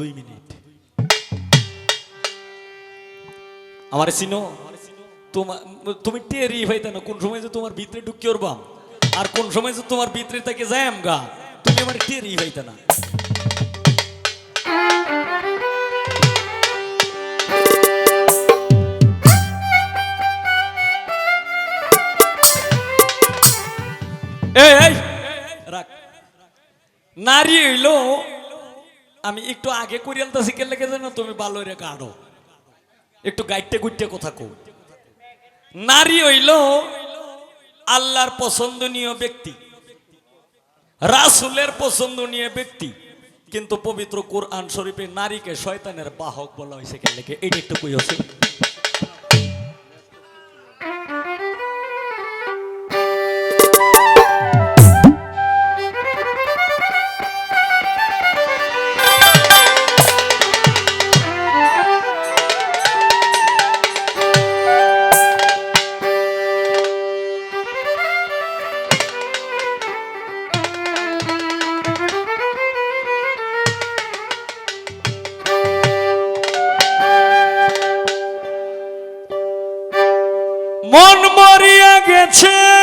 দুই মিনিট। আমার তোমার তুমি টেরি ভাইতে না, কোন সময় যে তোমার ভিতরে ঢুকি করবাম আর কোন সময় যে তোমার ভিতরে থেকে যাম গা? তুমি আমার টেরি না। এই এই, রাখ। নারী হইল আমি একটু আগে করিয়ালতাছি কে লেগে যেন তুমি ভালো রে কাঢ়ো একটু গাইতে গুইটে কথা কো নারী হইল আল্লাহর পছন্দনীয় ব্যক্তি, রাসুলের পছন্দনীয় ব্যক্তি, কিন্তু পবিত্র কোরআন শরীফে নারীকে শয়তানের বাহক বলা হয়েছে কেন লেগে এটা একটু কই হচ্ছে গেছে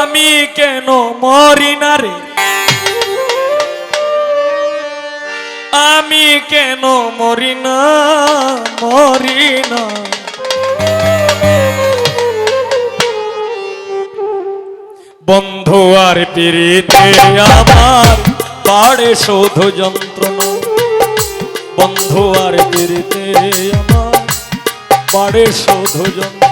আমি কেন মরি না রে? আমি কেন মরি না মরি না? বন্ধু আর পিড়িতে আমার পাড়ে শোধ যন্ত্রণা। বন্ধু আর পিড়িতে আমার পাড়ে শোধ যন্ত্রণা।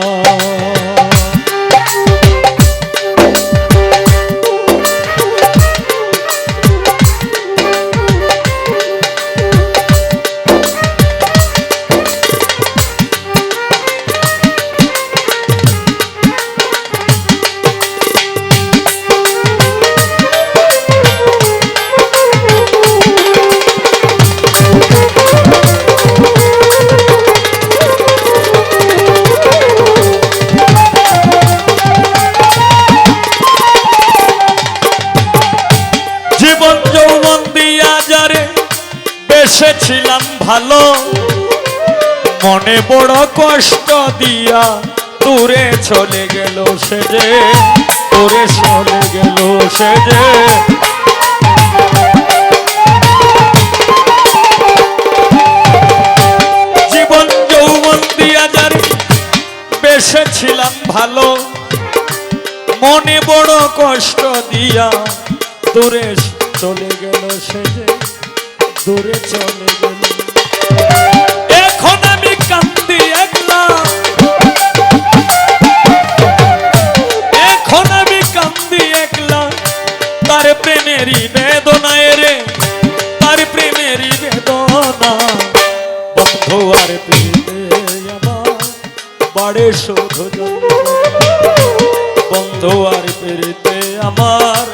বেসেছিলাম ভালো। মনে বড় কষ্ট দিয়া দূরে চলে গেল সে যে, দূরে চলে গেল সে যে। জীবন যৌবন দিয়া যারে বেসেছিলাম ভালো, মনে বড় কষ্ট দিয়া দূরে চলে গেল সে যে। দূরে চলে গেল। এখন আমি কান্দি একলা এখন আমি কান্দি একলা তার প্রেমেরই বেদনায় রে, তার প্রেমেরই বেদনা। বন্ধু আর প্রেমে বাড়ে শোধ বন্ধু আর পেরিতে আমার,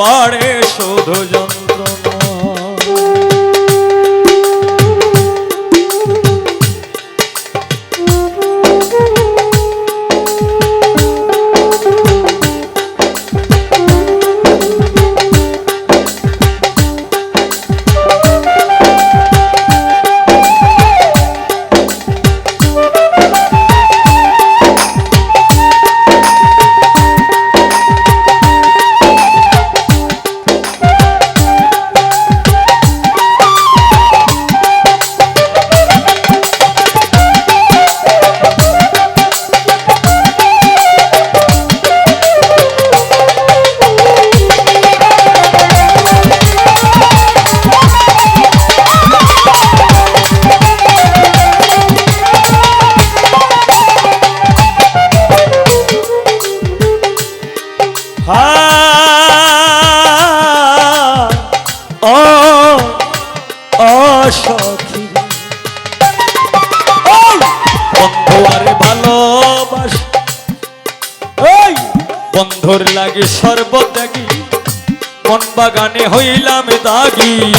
বাড়ে শোধ যন্ত্রণা। বন্ধুর লাগে সর্বত্যাগী। মন বাগানে হইলাম দাগি।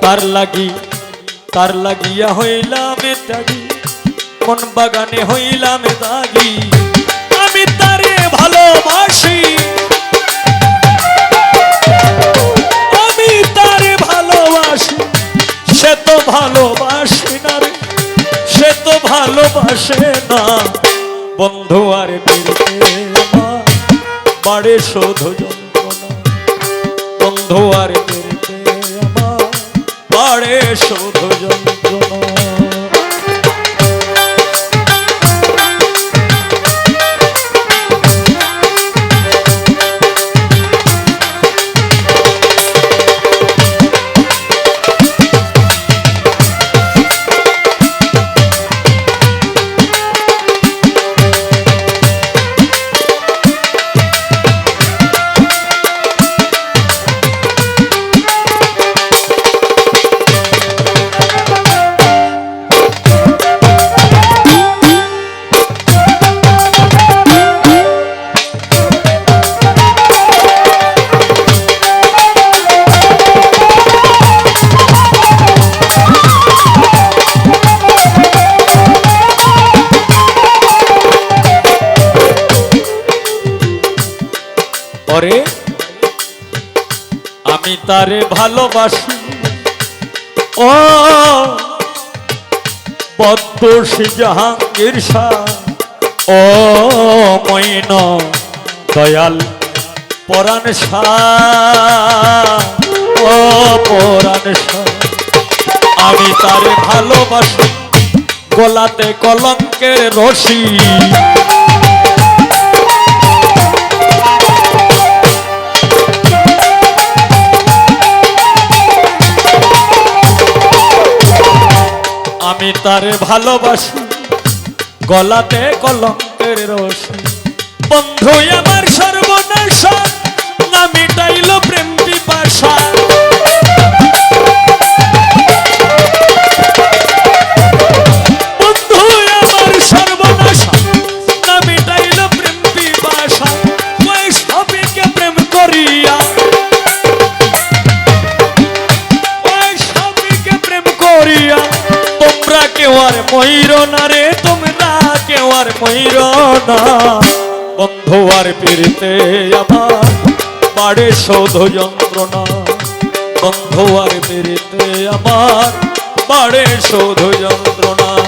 তার লাগি, তার লাগিয়া হইলাম ত্যাগী। মন বাগানে হইলাম দাগি। আমি তারে ভালোবাসি। ভালোবাসে না। বন্ধু আর বাড়ে শোধ যন্ত্রণা। বন্ধু আর বাড়ে শোধ যন্ত্রণা। তারে ভালোবাসি। ও, পদ্মশ্রী জাহাঙ্গীর শাহ। ও মৈন দয়াল পরাণ ও, পরাণ আমি তারে ভালোবাসি। গলাতে কলঙ্কের রশি। তারে ভালোবাসি গলাতে কলঙ্কের রস বন্ধু আমার না রে তোমরা কেউ আর ময়ূর না। বন্ধু আর ফিরতে আমার বাড়ে শোধ যন্ত্রণা। বন্ধু আর ফিরতে আমার বাড়ে শোধ যন্ত্রণা।